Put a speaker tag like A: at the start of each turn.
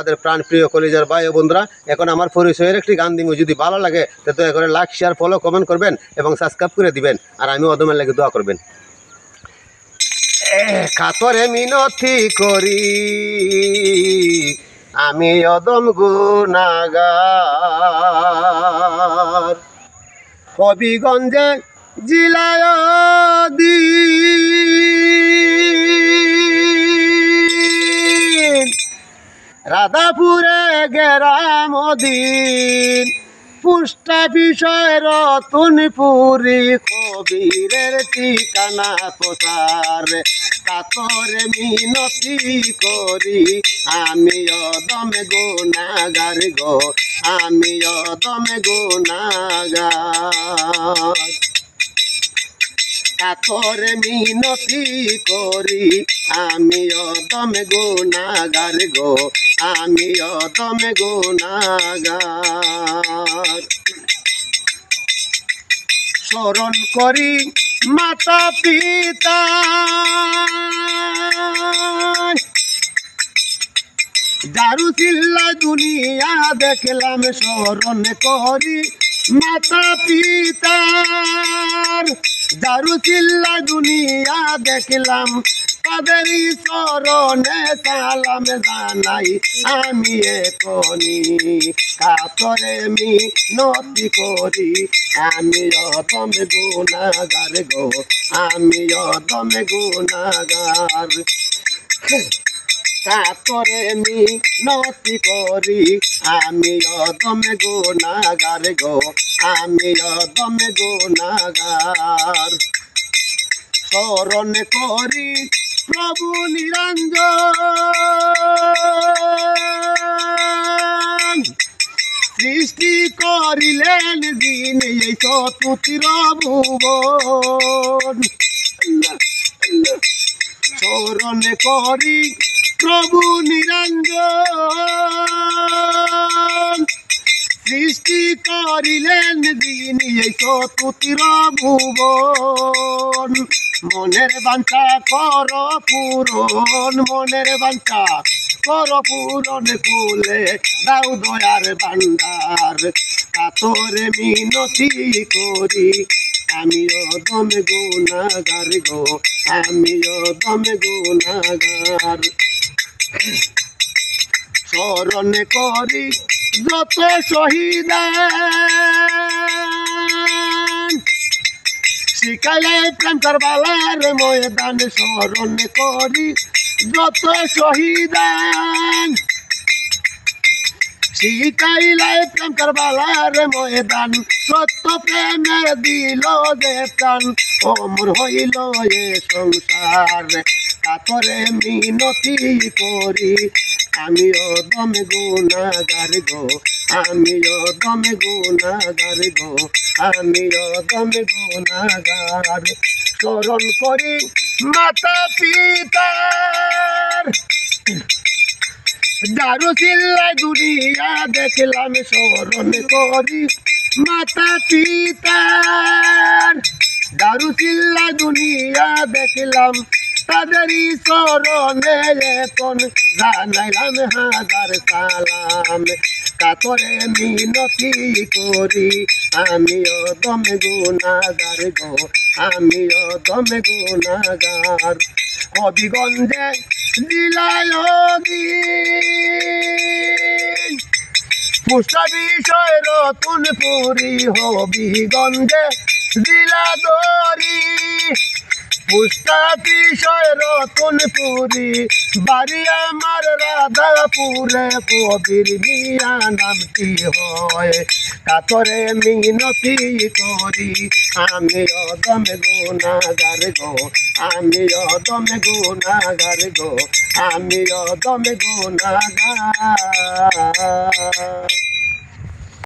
A: আমাদের প্রাণ প্রিয় কলেজের ভাই ও বন্ধুরা, এখন আমার পরিচয়ের একটি গান দিব যদি ভালো লাগে, তো দয়া করে লাইক শেয়ার ফলো কমেন্ট করবেন এবং সাবস্ক্রাইব করে দিবেন। আর আমি অদমের লাগে দোয়া করবেন। কাতরে মিনতি করি, আমি অদম গুনাগার। হবিগঞ্জে জিলায় দিন রাধাপুরে গেরাম দিন। পুষ্টা বিষয় রতনপুরি কবিরের ঠিকানা প্রচার। কাতরে মিনতি করি, আমি অদমে গুনাগার গো, আমি অদমে গুনাগার কাতরে মিনতি করি, আমি অদমে গুনাগার গো আমি অদমে গুনাগার স্মরণ করি মাতা পিতা। দারু চিল্লা দুনিয়া দেখলাম, স্মরণ করি মাতা পিতার। দারু চিল্লা দুনিয়া দেখলাম তাদেরই চরণে সালাম জানাই, আমি এখনি কাতরে মি নতি করি। আমি অদম গুণাগার গো, আমি অদম গুণাগার। কাতরে মি নতি করি, আমি অদমে গুণাগার গো, আমি অদমে গুণাগার। স্মরণ করি প্রভু নিরঞ্জন। সৃষ্টি করিলেন দিন এই চতুর্থীর ভুবন স্মরণ করি প্রভু নিরঞ্জন। সৃষ্টি করিলেন দিন এই চতুর্থীর ভুবন মনের বাঞ্ছা কর পূরণ, মনের বাঞ্ছা কর পূরণ কুলে দাও দয়ার ভান্ডার। কাতরে মিনতি করি আমি অদম গুণাগার গো আমি অদম গুণাগার। স্মরণ করি যত শহীদান শিখাইলে প্রেম করবালার ময়দান স্মরণ করি, যত শহীদান। শিখাইলাই প্রেম করবালার ময়দান সত্য প্রেমে দিল যে প্রাণ, অমর হইল এ সংসার। কাতরে মিনতি করি আমি অদম গুণাগার গো। আমি অদম গুণাগার গো, আমি অদম গুণাগার। স্মরণ করি মাতা পিতার। দারু চিল্লাই দুনিয়া দেখলাম স্মরণ করি মাতা পিতার। দারু চিল্লাই দুনিয়া দেখলাম তাদেরই স্মরণে এখন জানাইলাম হাজার সালাম। কাতরে মিনতি করি আমি অদম গুণাগার গো আমি অদম গুণাগার। হবিগঞ্জে জেলায় দিন পুষ্টা বিষয় রতুন পুরী হবিগঞ্জে জেলা দরি পুষ্টা বিষয় রতুন পুরী বাড়ি আমার রাধাপুরে, কবির মিয়া নামটি হয়। কাতরে মিনতি করি, আমি অদম গুণাগার গো, আমি অদম গুণাগার গো, আমি অদম গুণাগার।